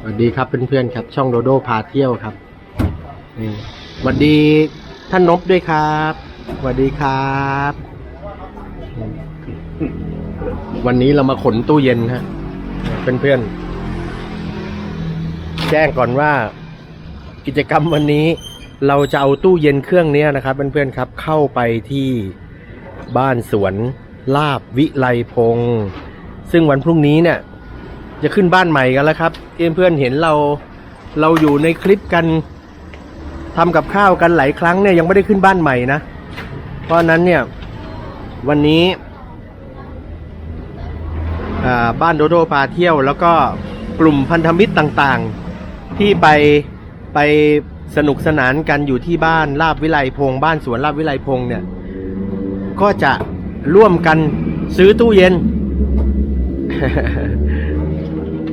สวัสดีครับเพื่อนๆครับ ช่องโดโดพาเที่ยวครับนี่สวัสดีท่านนบด้วยครับสวัสดีครับ วันนี้เรามาขนตู้เย็นฮะเพื่อนๆแจ้งก่อนว่ากิจกรรมวันนี้ เราจะเอาตู้เย็นเครื่องนี้นะครับเพื่อนๆครับ เข้าไปที่บ้านสวนลาบวิไลพงศ์ซึ่งวันพรุ่งนี้เนี่ย จะขึ้นบ้านใหม่กันแล้วครับเพื่อนๆเห็นเราเราอยู่ในคลิปกันทำกับข้าวกันหลายครั้งเนี่ยยังไม่ได้ขึ้นบ้านใหม่นะ เพราะนั้นเนี่ยวันนี้บ้านโดโดพาเที่ยว แล้วก็กลุ่มพันธมิตรต่างๆ ที่ไปไปสนุกสนานกันอยู่ที่บ้านลาบวิไลพงศ์บ้านสวนลาบวิไลพงศ์เนี่ย ก็จะร่วมกันซื้อตู้เย็น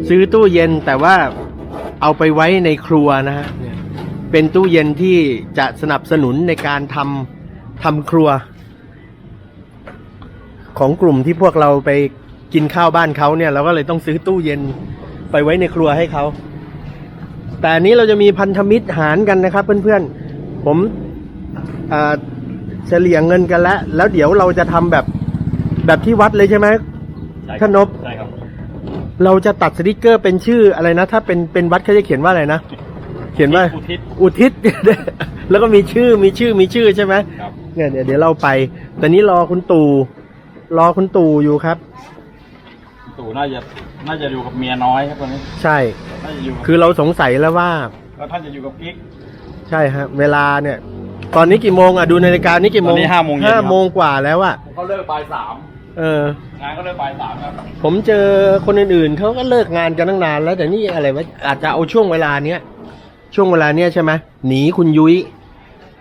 ซื้อตู้เย็นแต่ว่าเอาไปไว้ในครัวนะฮะเนี่ยเป็นตู้เย็นที่จะสนับสนุนในการทำทำครัว ของกลุ่มที่พวกเราไปกินข้าวบ้านเขาเนี่ย เราก็เลยต้องซื้อตู้เย็นไปไว้ในครัวให้เขา แต่อันนี้เราจะมีพันธมิตรหารกันนะครับ เพื่อนๆ ผมอ่าเฉลี่ยเงินกันแล้ว แล้วเดี๋ยวเราจะทำแบบแบบที่วัดเลยใช่ไหมใช่ครับท่านนบใช่ครับ เราจะตัดสติกเกอร์เป็นชื่ออะไรนะ ถ้าเป็นเป็นวัดเขาจะเขียนว่าอะไรนะ เขียนว่าอุทิศอุทิศ แล้วก็มีชื่อมีชื่อมีชื่อใช่ไหมครับเนี่ยเดี๋ยวเดี๋ยวเราไป แต่นี้รอคุณตู่รอคุณตู่อยู่ครับ ตู่น่าจะน่าจะอยู่กับเมียน้อยครับตอนนี้ใช่ น่าจะอยู่กับคือเราสงสัยแล้วว่า แล้วท่านจะอยู่กับกิ๊ก ใช่ฮะเวลาเนี่ย ตอนนี้กี่โมงอะดูนาฬิกานี่กี่โมงตอนนี้ห้าโมงเย็นครับ ห้าโมงกว่าแล้วอะ เขาเลิกบ่ายสาม เออ งานก็เลิกบ่ายสามครับผมเจอคนอื่นๆเขาก็เลิกงานกันตั้งนานแล้วแต่นี่อะไรวะอาจจะเอาช่วงเวลาเนี้ยช่วงเวลาเนี้ยใช่ไหมหนีคุณยุ้ย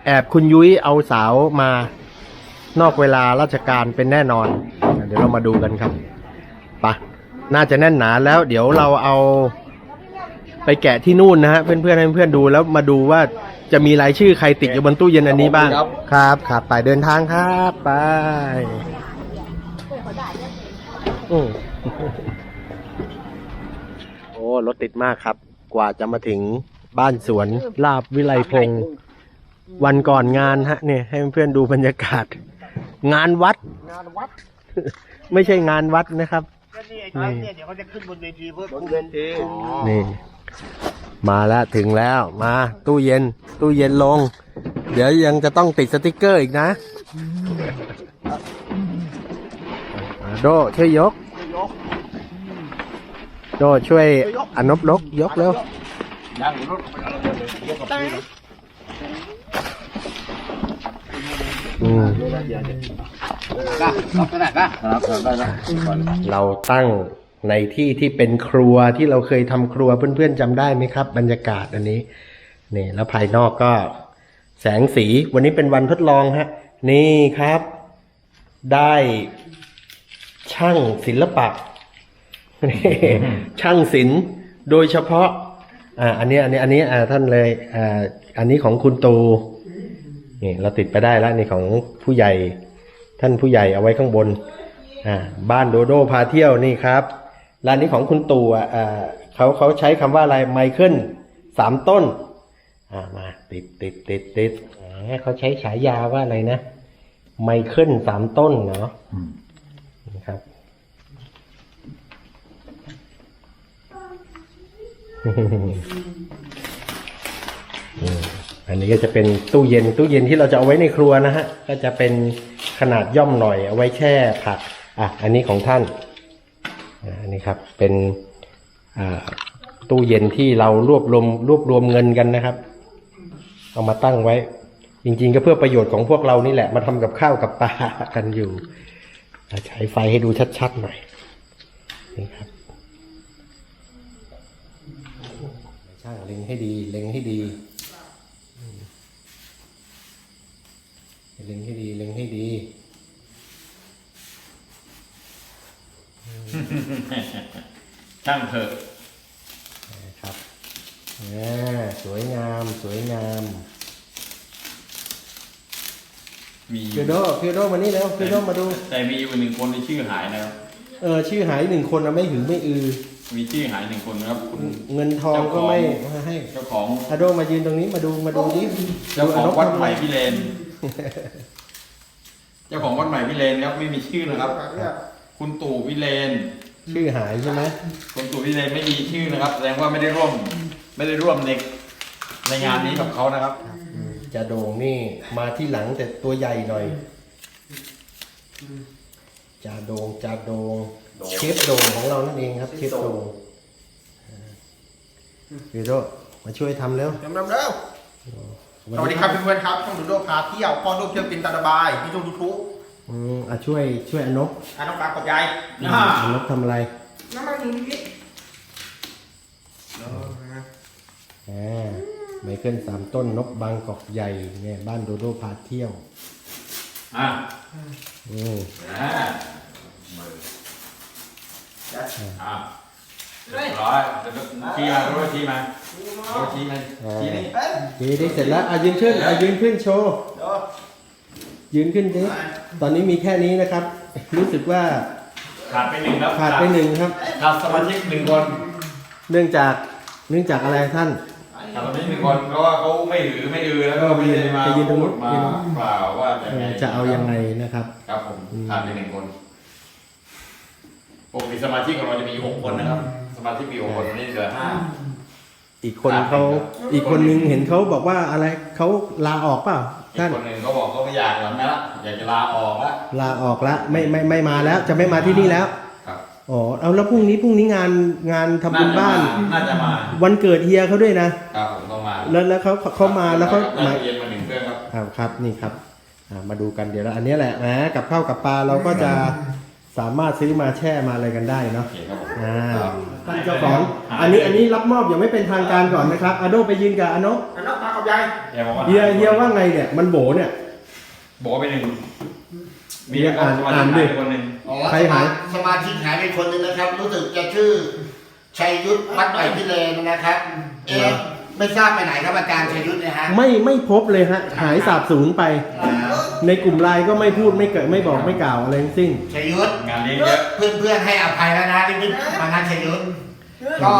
แอบคุณยุ้ยเอาสาวมานอกเวลาราชการเป็นแน่นอน เดี๋ยวเรามาดูกันครับไปะน่าจะแน่นหนาแล้ว เดี๋ยวเราเอาไปแกะที่นู่นนะฮะเพื่อนๆให้เพื่อนๆดูแล้วมาดูว่าจะมีรายชื่อใครติดอยู่บนตู้เย็นอันนี้บ้างครับครับไปเดินทางครับไป อืมโอ้รถติดมากครับ กว่าจะมาถึงบ้านสวนลาบวิไลพงศ์วันก่อนงานฮะเนี่ยให้เพื่อนๆดูบรรยากาศ งานวัด งานวัดไม่ใช่งานวัดนะครับ ก็นี่ไอ้เขาเนี่ยเดี๋ยวเขาจะขึ้นบนเวทีเพื่อบนเวทีนี่ มาแล้วถึงแล้ว มาตู้เย็น ตู้เย็นลง เดี๋ยวยังจะต้องติดสติกเกอร์อีกนะอ่า โดช่วยยก ยกโดช่วยอนบลกยกเร็วยังรถเอาเลยยกกับพี่นะอืมครับรับขนาดนะครับครับได้แล้วเราตั้งในที่ที่เป็นครัวที่เราเคยทำครัวเพื่อนๆจำได้ไหมครับ บรรยากาศอันนี้นี่แล้วภายนอกก็แสงสีวันนี้เป็นวันทดลองฮะ นี่ครับ ได้ ช่างศิลปะช่างศิลป์โดยเฉพาะอ่าอันนี้อันนี้อันนี้อ่าท่านเลยอ่าอันนี้ของคุณตูนี่เราติดไปได้แล้วนี่ของผู้ใหญ่ ท่านผู้ใหญ่เอาไว้ข้างบนอ่าบ้านโดโดพาเที่ยวนี่ครับร้านนี้ของคุณตู่อ่าเขาเขาใช้คำว่าอะไรไมเคิลสามต้นอ่ามาติดติดติดติดเขาใช้ฉายาว่าอะไรนะไมเคิลสามต้นเนาะนะครับ อันนี้ก็จะเป็นตู้เย็นตู้เย็นที่เราจะเอาไว้ในครัวนะฮะ ก็จะเป็นขนาดย่อมหน่อยเอาไว้แช่ผัก อะ อันนี้ของท่าน อันนี้ครับเป็นตู้เย็นที่เรารวบรวมรวบรวมเงินกันนะครับ เอามาตั้งไว้ จริง ๆ ก็เพื่อประโยชน์ของพวกเรานี่แหละมาทำกับข้าวกับปลากันอยู่อะฉายไฟให้ดูชัดๆหน่อยนี่ครับ ช่างเล็งให้ดี เล็งให้ดีอืมเล็งให้ดี เล็งให้ดี ช่างเถอะนะครับอ่าสวยงาม สวยงามมีอฟิยู่วโดฟิวโดมานี่แล้วฟิวโดมาดู แต่มีอยู่หนึ่งคนที่ชื่อหายนะครับ เออ ชื่อหายหนึ่งคนนะไม่หือไม่อือ มีชื่อหายหนึ่งคนนะครับ คุณ เงินทองก็ไม่ให้เจ้าของอาโดมายืนตรงนี้มาดูมาดูดิเจ้าของดูนกวัดทำะใหไรม่พิเรนเจ้าของวัดใหม่พิเรนครับไม่มีชื่อนะครับ คุณตู่พิเรนชื่อหายใช่ไหมคุณตู่พิเรนไม่มีชื่อนะครับ แสดงว่าไม่ได้ร่วม ไม่ได้ร่วมในในงานนี้กับเขานะครับจะโด่งนี่มาที่หลังแต่ตัวใหญ่หน่อย จะโด่งจะโด่งเชฟโด่งของเรานั่นเองครับเชฟโด่งเดี๋ยวโดมาช่วยทำเร็วเร็วเร็วเร็วสวัสดีครับเพื่อนๆครับช่องดูโดพาเที่ยวป้อนรูปเที่ยวกินตาระบายที่ช่องยูทูบอืมอะช่วยช่วยอนกอะน้องปลากดยายอ่าอนกทำอะไรน้ำมันอยู่นี่อ่าไมเคิลสามต้นนกบางกอกใหญ่เนี่ยบ้านโดโดพาเที่ยว อะอืมอ่าอะเรียบร้อยเดี๋ยวชี้มารู้ว่าชี้มารู้ว่าชี้มาชี้นี่ดีดีเสร็จแล้วอะยืนขึ้นอะยืนขึ้นโชว์เดี๋ยวยืนขึ้นดิตอนนี้มีแค่นี้นะครับ รู้สึกว่าขาดไปหนึ่งแล้วขาดไปหนึ่งครับขาดสมาชิกหนึ่งคน เนื่องจากเนื่องจากอะไรท่าน ขาดสมาชิกหนึ่งคนเพราะว่าเขาไม่หือไม่อือแล้วก็ไม่ได้มาไปยืนตรงนู้พูนดมายืนกล่าวว่าเอ่อจะเอายังไงนะครับ ครับผมขาดไปหนึ่งคนปกติสมาชิกของเราจะมีหกคนนะครับ สมาชิกมีหกคนวันนี้เหลือห้า อีกคนเขาอีกคนนึงเห็นเขาบอกว่าอะไรเขาลาออกเปล่าอีกท่านคนหนึ่งเขาบอกเขาไม่อยากแล้วนะอยากจะลาออกแล้วลาออกแล้วไม่ไม่ไม่มาแล้ว จะไม่มาที่นี่แล้วครับ อ๋อเอาแล้วพรุ่งนี้พรุ่งนี้งานงานทำบุญบ้าน น่าจะมาวันเกิดเฮียเขาด้วยนะ ครับผมต้องมาแล้วแล้วเขาเขามาแล้วเขาน่ามาจะเย็นมาหนึ่งเครื่องครับครับครับนี่ครับอ่ามาดูกันเดี๋ยวแล้วอันนี้แหละนะกับข้าวกับปลาเราก็จะสามารถซื้อมาแช่มาอะไรกันได้เนาะโอเคครับผมอ่าท่านเจ้าของอันนี้อันนี้รับมอบอย่างไม่เป็นทางการก่อนนะครับอาโดไปยืนกับอาโนอะน้องปลากดยายเฮียบอกว่าเฮียเฮียว่าไงเนี่ยมันโบเนี่ยบอกว่าไปหนึ่ง มีเฮียอ่านสมชิกอ่านดิหยไปคนหนึ่งอ๋อใครหาย สมาชิกหายไปคนหนึงนะครับ รู้สึกจะชื่อชัยยุทธวัดใหม่พิเรนนะครับ เอ๊ะไม่ทราบไปไหนครับอาจารย์ชัยยุทธเนะฮะไม่ไม่พบเลยฮะ หายสาบสูญไปในกลุ่มไลน์ก็ไม่พูดไม่เกิดไม่บอกไม่กล่าวอะไรทั้งสิ้น ชัยยุทธงานเลี้ยงเยอะเพื่อนเพื่อนๆให้อภัยแล้วนะที่พี่มานัทชัยยุทธก็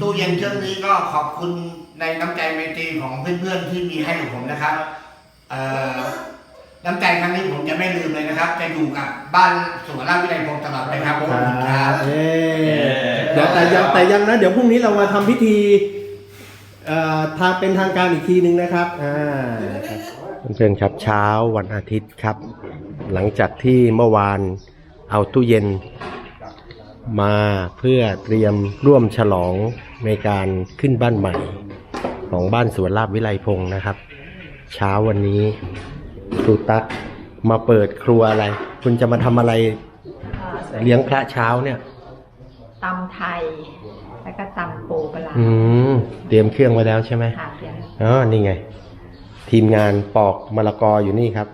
ตู้เย็นเครื่องนี้ก็ขอบคุณในน้ำใจไมตรีของเพื่อนๆที่มีให้กับผมนะครับเอ่อ น้ำใจครั้งนี้ผมจะไม่ลืมเลยนะครับ จะอยู่กับบ้านสวนราชวิไลพงศ์ตลอดไปครับขอบคคุณครัรับบเอ๊เดี๋ยวแต่ยังแต่ยังนะ เดี๋ยวพรุ่งนี้เรามาทำพิธีเอ่อทางเป็นทางการอีกทีหนึ่งนะครับอ่าเพื่อนๆครับเช้าวันอาทิตย์ครับ หลังจากที่เมื่อวานเอาตู้เย็น มาเพื่อเตรียมร่วมฉลองในการขึ้นบ้านใหม่ ของบ้านสวนลาบวิไลพงศ์นะครับ เช้าวันนี้ ครูตั๊กมาเปิดครัวอะไร คุณจะมาทำอะไรเลี้ยงพระเช้าเนี่ยตำไทย แล้วก็ตำปูปลาร้าอืมเตรียมเครื่องไว้แล้วใช่ไหมค่ะเพียงอ๋อนี่ไง ทีมงานปอกมะละกออยู่นี่ครับ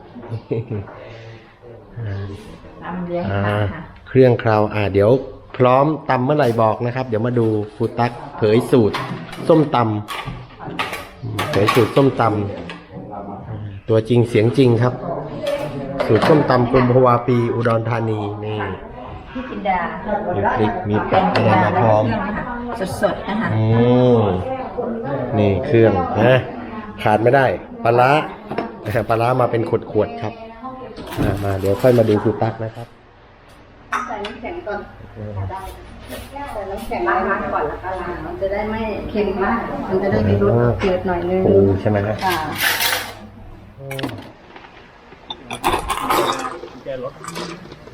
ตำเลี้ยงอ่าปลาค่ะ เครื่องเคราวอ่าเดี๋ยว พร้อมตำเมื่อไหร่บอกนะครับ เดี๋ยวมาดูครูตั๊กเผยสูตร ส้มตำอืมเผยสูตรส้มตำอ่า ตัวจริงเสียงจริงครับ สูตรส้มตำกรมพวาปีอุดรธานีนี่พี่จินดามีพริกมีผักอะไรมาพร้อม สดๆนะคะอืมนี่เครื่องนะขาดไม่ได้ปลาร้าปลาร้ามาเป็นขวดๆครับมามาเดี๋ยวค่อยมาดูครูตั๊กนะครับใส่น้ำแข็งก่อนได้ใส่น้ำแข็งล้างล้างก่อนแล้วก็ล้างมันจะได้ไม่เค็มมาก มันจะได้มีรสจืดหน่อยนึงปูใช่ไหมฮะ ค่ะ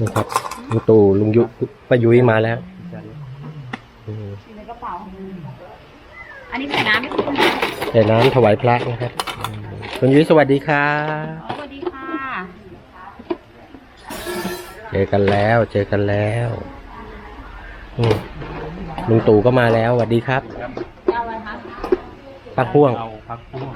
นี่ครับลุงตู่ลุงยุป้ายุ้ยมาแล้วอืมในกระเป๋าอันนี้ใส่น้ำไม่คุณเดี๋ยวน้ำถวายพระนะครับอืมคุณยุ้ยสวัสดีครับสวัสดีค่ะเจอกันแล้ว เจอกันแล้วอืมลุงตู่ก็มาแล้วสวัสดีครับเอาอะไรคะ ปักพ่วง เอาพักพ่วง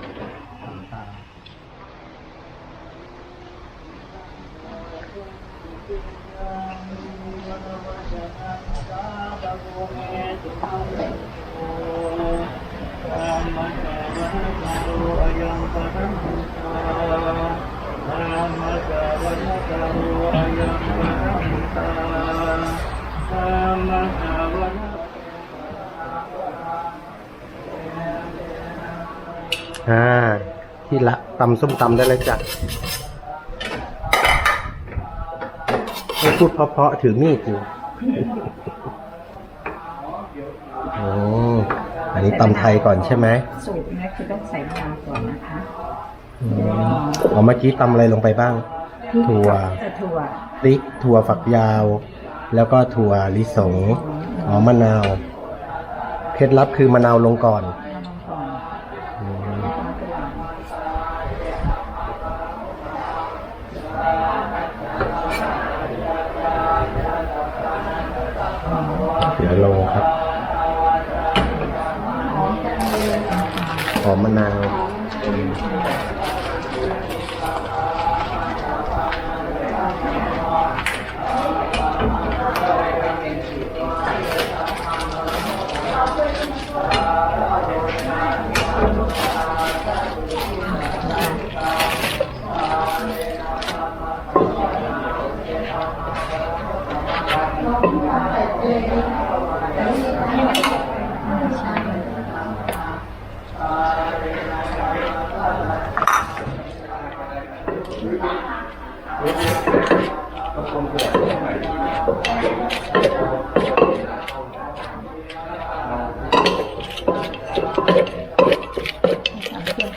อ่า ที่ละตำส้มตำได้เลยจ้ะไม่พูดเพราะๆถือมีดอยู่โอ้อันนี้ตำไทยก่อนใช่ไหมสูตรนี้คือต้องใส่มะนาวก่อนนะคะอ๋อเมื่อกี้ตำอะไรลงไปบ้าง ถั่วจะถั่วพริกถั่วฝักยาว แล้วก็ถั่วลิสงอ๋อมะนาว เคล็ดลับคือมะนาวลงก่อนมะนาวก่อนอืมเดี๋ยวลงครับหอมมะนาว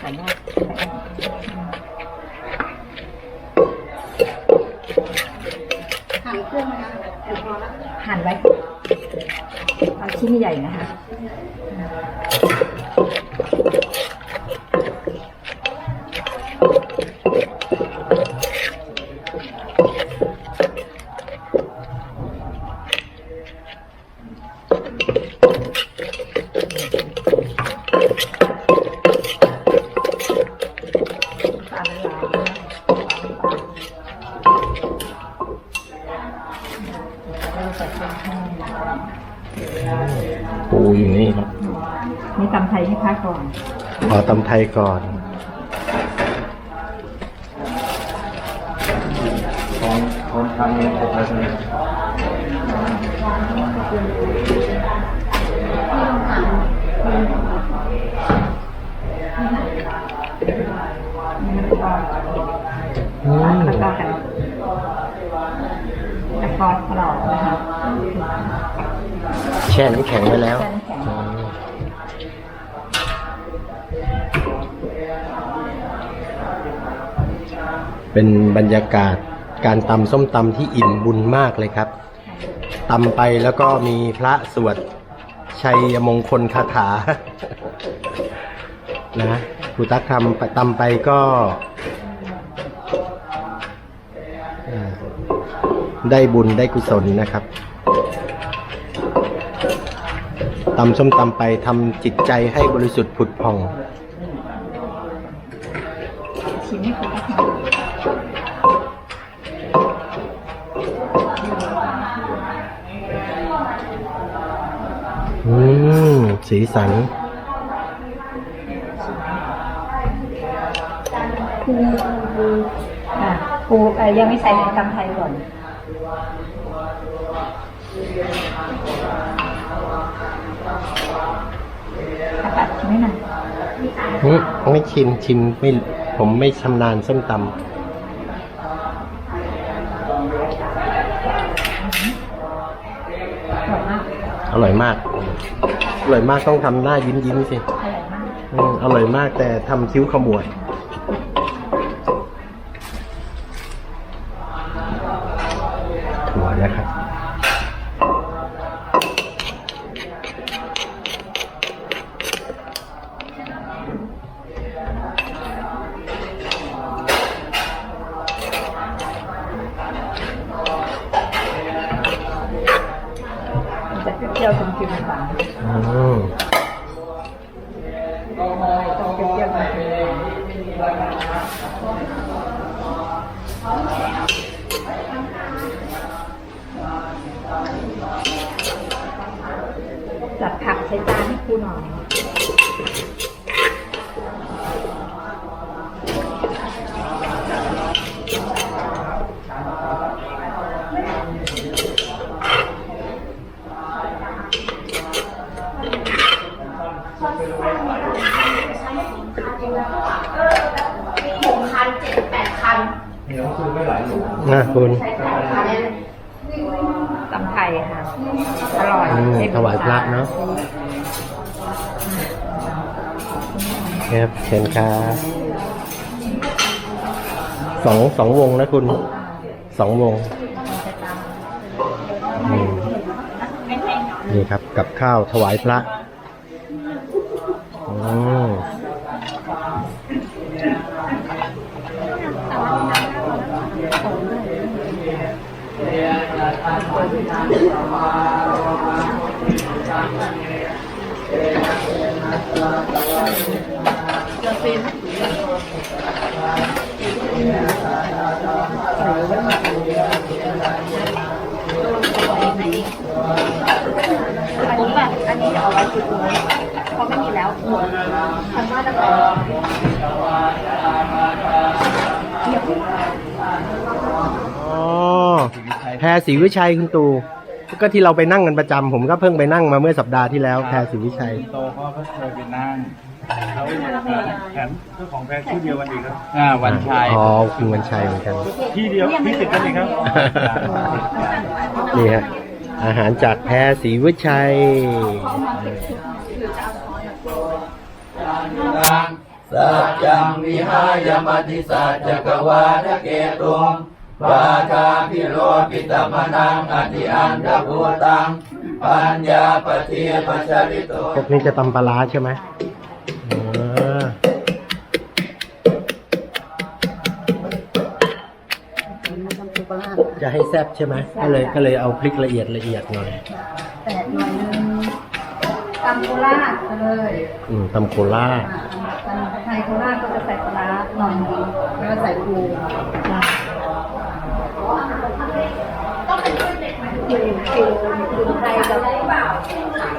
เครื่องใส่หม้อหั่นเครื่องนะคะเดี๋ยวพอละหั่นไว้เอาชิ้นใหญ่นะคะ ปูอยู่นี่ครับนี่ตำไทยให้พักก่อนขอตำไทยก่อนของของทางนี้ผมเลยใช่ไหมอื ช่น้ำแข็งไว้แล้ว เป็นบรรยากาศการตำส้มตำที่อิ่มบุญมากเลยครับตำไปแล้วก็มีพระสวดชัยมงคลคาถา นะครูตักทำตำไปก็ได้บุญได้กุศลนะครับ ตำส้มตำไปทำจิตใจให้บริสุทธิ์ผุดผ่องชิมให้คุณพักอืมสีสันปูอะปูอ่อยังไม่ใส่ตำไทยก่อนอาปัดชิมให้หน่อย อืม ไม่ชิมชิมไม่ผมไม่ชำนาญส้มตอร่อยมากำอร่อยมาก อร่อยมากต้องทำหน้ายิ้มยิ้มๆสิอร่อยมากอืมอร่อยมากแต่ทำคิ้วขมวด คุณตำไทยค่ะ อร่อยอืมได้บุญถวายพระเนาะครับเชิญครับสองสองวงนะคุณสองวงอืมนี่ครับกับข้าวถวายพระ อันนี้แบบอันนี้เอาไว้จุดนี้เพราะไม่มีแล้วทางบ้านจะไป อ๋อ แพรศรีวิชัยคุณตู่ก็ที่เราไปนั่งกันประจำผมก็เพิ่งไปนั่งมาเมื่อสัปดาห์ที่แล้วแพรศรีวิชัยโตก็เคยไปนั่งเขาแถมเจ้าของแพรชื่อเดียวกันอีกครับอ่าวันชัยอ๋อคุณวันชัยเหมือนกันที่เดียวที่ติดกันอีกครับนี่ฮะอาหารจากแพรศรีวิชัยสัจจังวิหายมติสัจจกวาทเกตุง วาทาพิโรปิตมนังอธิอันตภูตัง ปัญญาปฏิปัจจริโตพวกนี้จะตำปลาร้าใช่ไหมอ่าจะให้แซ่บใช่ไหมก็เลยก็เลยเอาพริกละเอียดละเอียดหน่อยแปดหน่อยนึงตำโคราชไปเลยอืมตำโคราชตำไทยโคราชก็จะใส่ปลาร้าหน่อยนึงแล้วก็ใส่ปู อคือคือยจะได้เปล่าคือไทย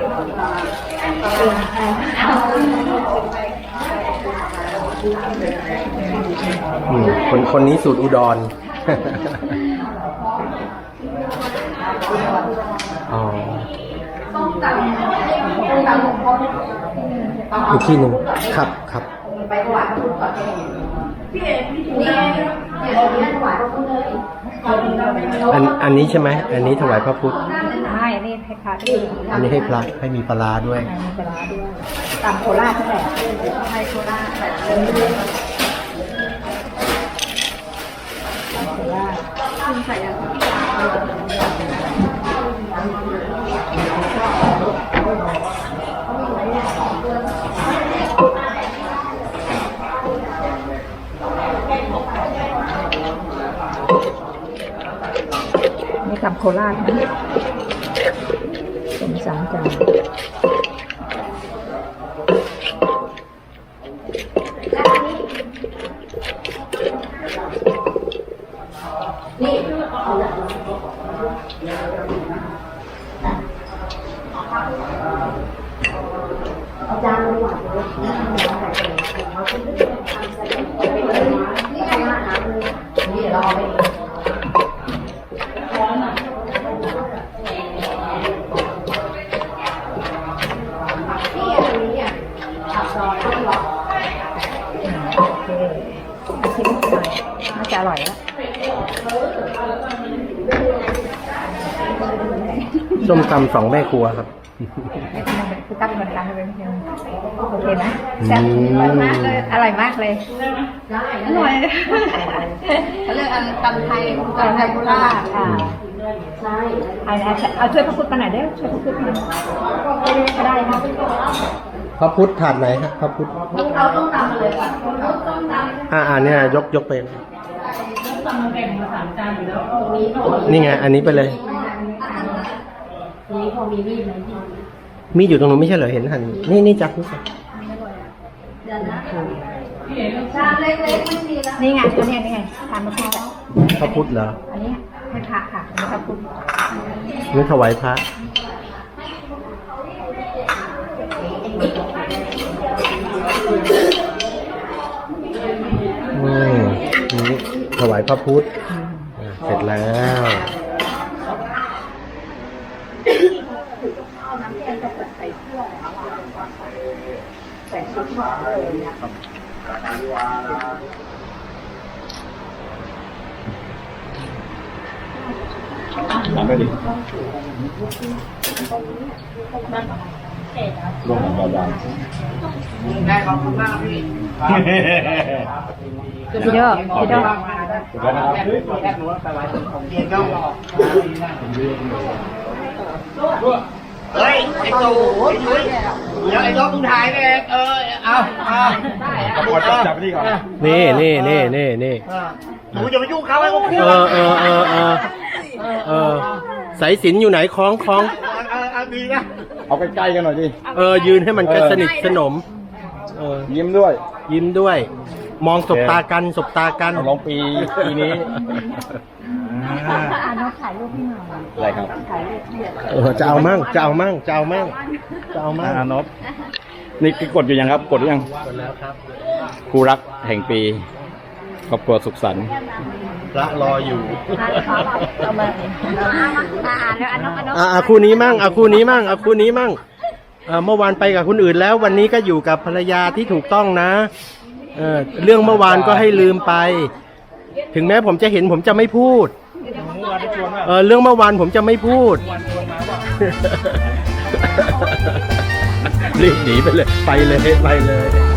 อืมคนคนนี้สูตรอุดร อ๋ออีกที่หนึ่งครับครับไปถวายพระพุทธก่อน พี่เอ๋นี่ไงเดี๋ยวนี้ถวายพระพุทธเลยอันอันนี้ใช่ไหม อันนี้ถวายพระพุทธ ใช่อันนี้ให้พระด้วยอันนี้ให้พระให้มีปลาร้าด้วยมีปลาร้าด้วยตำโคราชใช่ไหมไทยโคราชแบบเดิมโคราชคุณใส่อะไร ตำโคราชนะสมสามจาน ไม่ต้องเป็นคือตั้งเหมือนกันเลยเป็นเพียงโอเคไหมแซ่บอร่อยมากเลยอร่อยมากเลยได้อร่อยเขาเรียกอันตำไทยตำไทยโคราชค่ะใช่เอาเอาเอาช่วยพระพุทธมาหน่อยได้ไหมช่วยพระพุทธมาก็ได้นะพระพุทธถาดไหนครับพระพุทธเอาต้มตำมาเลยค่ะต้มตำอ่าอ่าเนี่ยยกยกไปนี้พอมีนี่ไงอันนี้ไปเลย นี้พอมีมีดไหมพี่มีดอยู่ตรงนู้นไม่ใช่เหรอเห็นหันนี่นี่จับนี่จับเดี๋ยวนะชามเล็กๆไม่มีแล้วนี่ไงอันนี้นี่ไงทานพระพุทธอะพระพุทธเหรออันนี้ให้พระค่ะอันนี้พระพุทธนี่ถวายพระอืมนี่ถวายพระพุทธอ่าเสร็จแล้ว แต่งชุดหมอเลยเนี่ยทำได้ดิรวมกับเราได้ขอบคุณมากพี่พี่โดพี่โดแล้วนะครับเย็นก็เฮ้ยไอ้ตู่ไอ้ยุ้ยเดี๋ยวไอ้ยกมึงถ่ายเองเออเอาเอาตำรวจจับจับไปที่ก่อนนี่นี่นี่นี่นี่หนูอย่าไปยุ่งเขาให้เขาพูดเออเออเออเออเออสายสินอยู่ไหนคล้องคล้องเออเออดีนะเอาใกล้ๆกันหน่อยดิเออ ยืนให้มันกันสนิทสนม เออ ยิ้มด้วย ยิ้มด้วย มองสบตากันสบตากันเอาลองปีปีนี้ อ่านกถ่ายรูปพี่หน่อยอะไรครับถ่ายรูปพี่เออจะเอามั่งจะเอามั่งจะเอามั่งจะเอามั่งอานบนี่กดอยู่ยังครับ กดหรือยังกดแล้วครับคู่รักแห่งปีครอบครัวสุขสันต์พระรออยู่เอามาอ่านแล้วอันนกอันนกอะอะคู่นี้มั่งอะคู่นี้มั่งอะคู่นี้มั่งอะเมื่อวานไปกับคนอื่นแล้ว วันนี้ก็อยู่กับภรรยาที่ถูกต้องนะเออเรื่องเมื่อวานก็ให้ลืมไป ถึงแม้ผมจะเห็นผมจะไม่พูด เออเรื่องเมื่อวานผมจะไม่พูดรีบหนีไปเลย ไปเลย ไปเลย